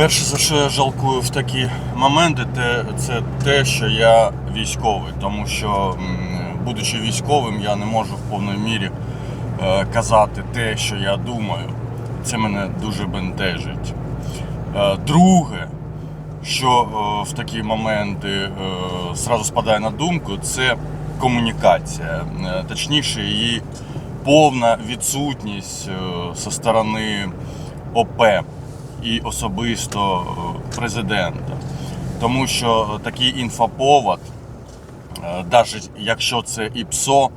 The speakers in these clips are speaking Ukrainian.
Перше, за що я жалкую в такі моменти, це те, що я військовий. Тому що, будучи військовим, я не можу в повній мірі е, казати те, що я думаю. Це мене дуже бентежить. Е, друге, що е, в такі моменти зразу спадає на думку, це комунікація. Точніше, її повна відсутність зі сторони ОП і особисто е, президента. Тому що такий інфоповод, навіть якщо це і ПСО,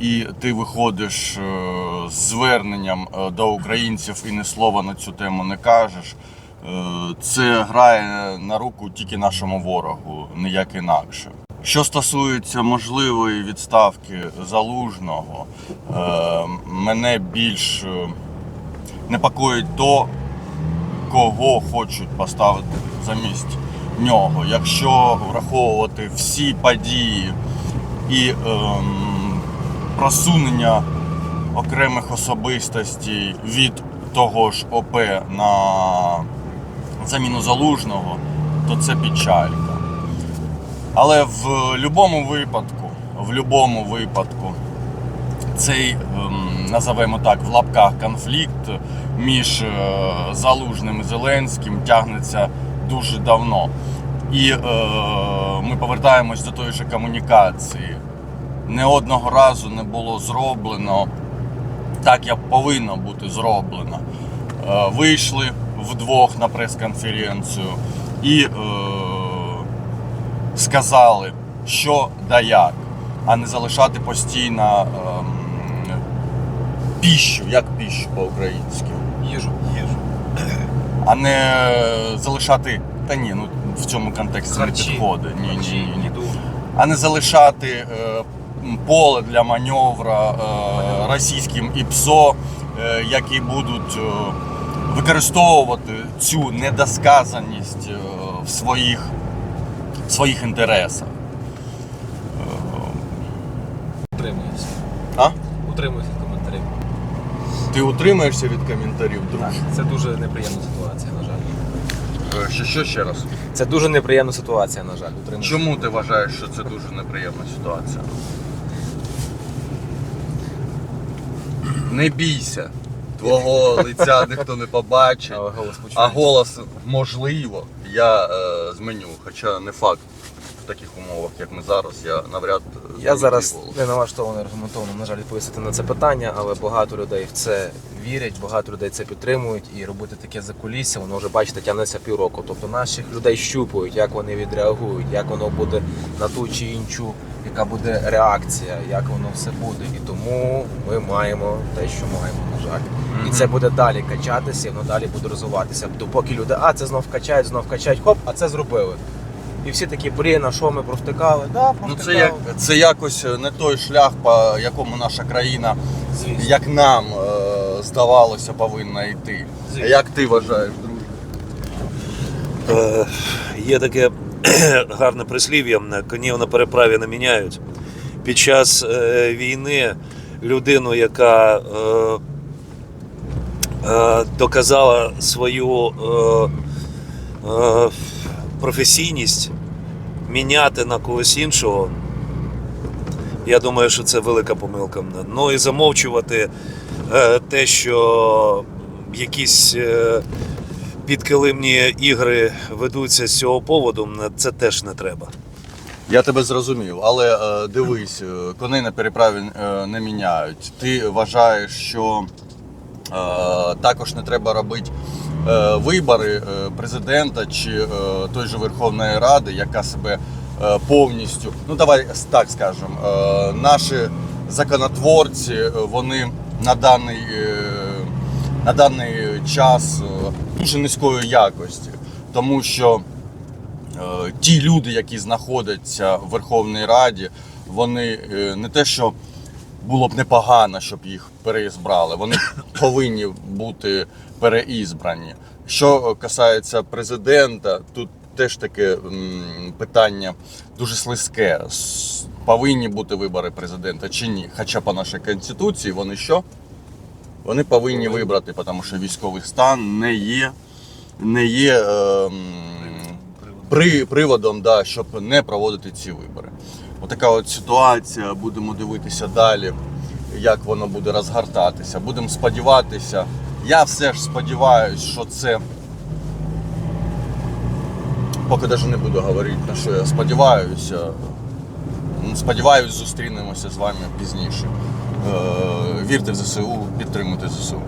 і ти виходиш е, з зверненням е, до українців і ні слова на цю тему не кажеш, е, це грає на руку тільки нашому ворогу, ніяк інакше. Що стосується можливої відставки залужного, е, мене більш е, непокоїть то, кого хочуть поставити замість нього. Якщо враховувати всі події і ем, просунення окремих особистостей від того ж ОП на заміну залужного, то це печалька. Але в будь-якому випадку, в будь-якому випадку, цей, ем, називаємо так, в лапках конфлікт між е, Залужним і Зеленським тягнеться дуже давно. І е, ми повертаємось до тої ж комунікації. Не одного разу не було зроблено так, як повинно бути зроблено. Е, вийшли вдвох на прес-конференцію і е, сказали, що да як, а не залишати постійно ем, піщу, як піщу по-українськи, Їжу. Їжу. а не залишати. Та ні, ну в цьому контексті не підходить. Ні, ні, ні, ні. Їду. а не залишати е, поле для маневра е, російським ІПСО, е, які будуть е, використовувати цю недосказаність е, в своїх, в своїх інтересах. Утримуюся. А? Утримуюся. Ти утримаєшся від коментарів, Так, друже? це дуже неприємна ситуація, на жаль. Е, Що, що ще раз? Це дуже неприємна ситуація, на жаль. Утримуюся. Чому ти вважаєш, що це дуже неприємна ситуація? Не бійся. Твого лиця ніхто не побачить. Але голос. А голос можливо, я е, зменю, хоча не факт таких умовах, як ми зараз, я навряд Я зараз голос. не налаштований аргументовано, на жаль, відповісти на це питання, але багато людей в це вірять, багато людей це підтримують і робити таке закулісся, воно вже бачите, тягнеться півроку. Тобто наших людей щупують, як вони відреагують, як воно буде на ту чи іншу, яка буде реакція, як воно все буде. І тому ми маємо те, що маємо, на жаль. І це буде далі качатися, і воно далі буде розвиватися. Допоки люди, а це знов качають, знов качають, хоп, а це зробили. І всі такі, блін, а що ми провтикали? Да, Ну це як це якось не той шлях, по якому наша країна, Звісно. як нам е, здавалося, повинна йти. Звісно. Як ти вважаєш, друже? Е, Є таке гарне прислів'я: конів на переправі не міняють. Під час е, війни людину, яка е, е, доказала свою е, е, професійність, міняти на когось іншого. Я думаю, що це велика помилка. Ну і замовчувати е, те, що якісь е, підкилимні ігри ведуться з цього поводу, це теж не треба. Я тебе зрозумів, але е, дивись, коней на переправі не міняють. Ти вважаєш, що також не треба робити вибори е, президента чи е, той же Верховної Ради, яка себе е, повністю, ну давай так скажемо, е, наші законотворці, е, вони на даний, е, на даний час е, дуже низької якості, тому що. Е, ті люди, які знаходяться в Верховній Раді, вони е, не те, що було б непогано, щоб їх переізбрали, вони повинні бути переізбрані. Що касається президента, тут теж таке питання дуже слизьке. Повинні бути вибори президента чи ні? Хоча по нашій конституції вони що? Вони повинні вибрати, тому що військовий стан не є не є е, при, приводом, да, щоб не проводити ці вибори. Отака от ситуація. Будемо дивитися далі, як воно буде розгортатися. Будемо сподіватися. Я все ж сподіваюся, що це. Поки навіть не буду говорити, на що я сподіваюся. Ну, Сподіваюсь, зустрінемося з вами пізніше. Е, Вірте в ЗСУ, підтримуйте ЗСУ.